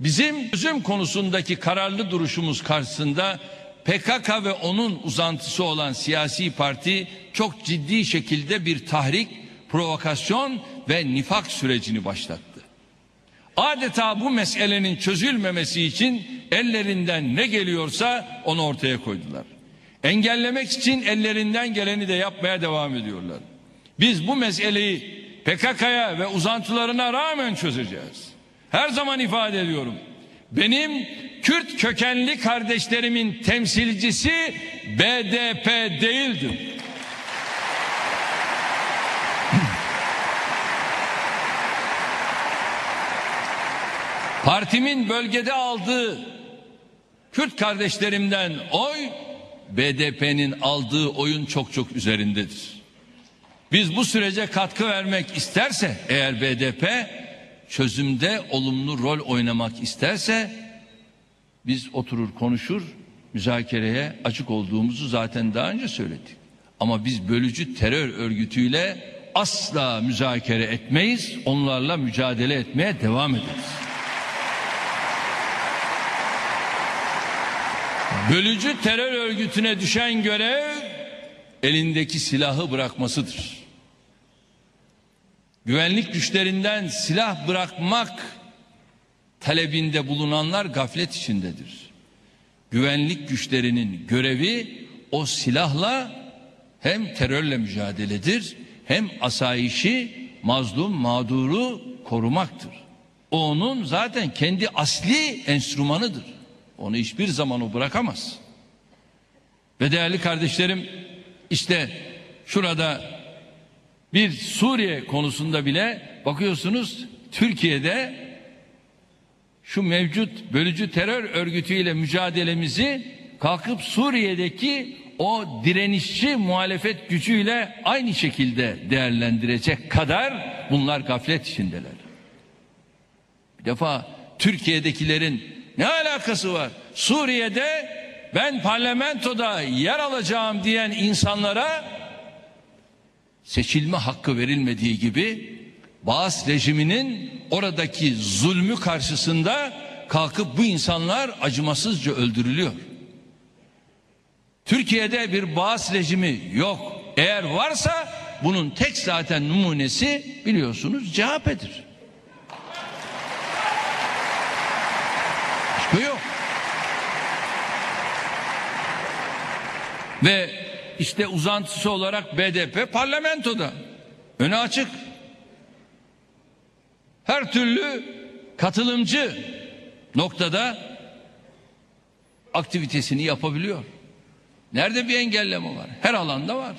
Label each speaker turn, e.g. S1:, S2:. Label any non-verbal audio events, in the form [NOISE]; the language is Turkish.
S1: Bizim çözüm konusundaki kararlı duruşumuz karşısında PKK ve onun uzantısı olan siyasi parti çok ciddi şekilde bir tahrik, provokasyon ve nifak sürecini başlattı. Adeta bu meselenin çözülmemesi için ellerinden ne geliyorsa onu ortaya koydular. Engellemek için ellerinden geleni de yapmaya devam ediyorlar. Biz bu meseleyi PKK'ya ve uzantılarına rağmen çözeceğiz. Her zaman ifade ediyorum. Benim Kürt kökenli kardeşlerimin temsilcisi BDP değildir. [LAUGHS] Partimin bölgede aldığı Kürt kardeşlerimden oy BDP'nin aldığı oyun çok çok üzerindedir. Biz bu sürece katkı vermek isterse eğer BDP çözümde olumlu rol oynamak isterse biz oturur konuşur müzakereye açık olduğumuzu zaten daha önce söyledik. Ama biz bölücü terör örgütüyle asla müzakere etmeyiz. Onlarla mücadele etmeye devam ederiz. Bölücü terör örgütüne düşen görev elindeki silahı bırakmasıdır. Güvenlik güçlerinden silah bırakmak talebinde bulunanlar gaflet içindedir. Güvenlik güçlerinin görevi o silahla hem terörle mücadeledir hem asayişi mazlum mağduru korumaktır. O onun zaten kendi asli enstrümanıdır. Onu hiçbir zaman o bırakamaz. Ve değerli kardeşlerim işte şurada bir Suriye konusunda bile bakıyorsunuz Türkiye'de şu mevcut bölücü terör örgütüyle mücadelemizi kalkıp Suriye'deki o direnişçi muhalefet gücüyle aynı şekilde değerlendirecek kadar bunlar gaflet içindeler. Bir defa Türkiye'dekilerin ne alakası var? Suriye'de ben parlamentoda yer alacağım diyen insanlara seçilme hakkı verilmediği gibi Baas rejiminin oradaki zulmü karşısında kalkıp bu insanlar acımasızca öldürülüyor. Türkiye'de bir Baas rejimi yok. Eğer varsa bunun tek zaten numunesi biliyorsunuz CHP'dir. Başka yok. Ve işte uzantısı olarak BDP parlamentoda. Öne açık. Her türlü katılımcı noktada aktivitesini yapabiliyor. Nerede bir engelleme var? Her alanda var.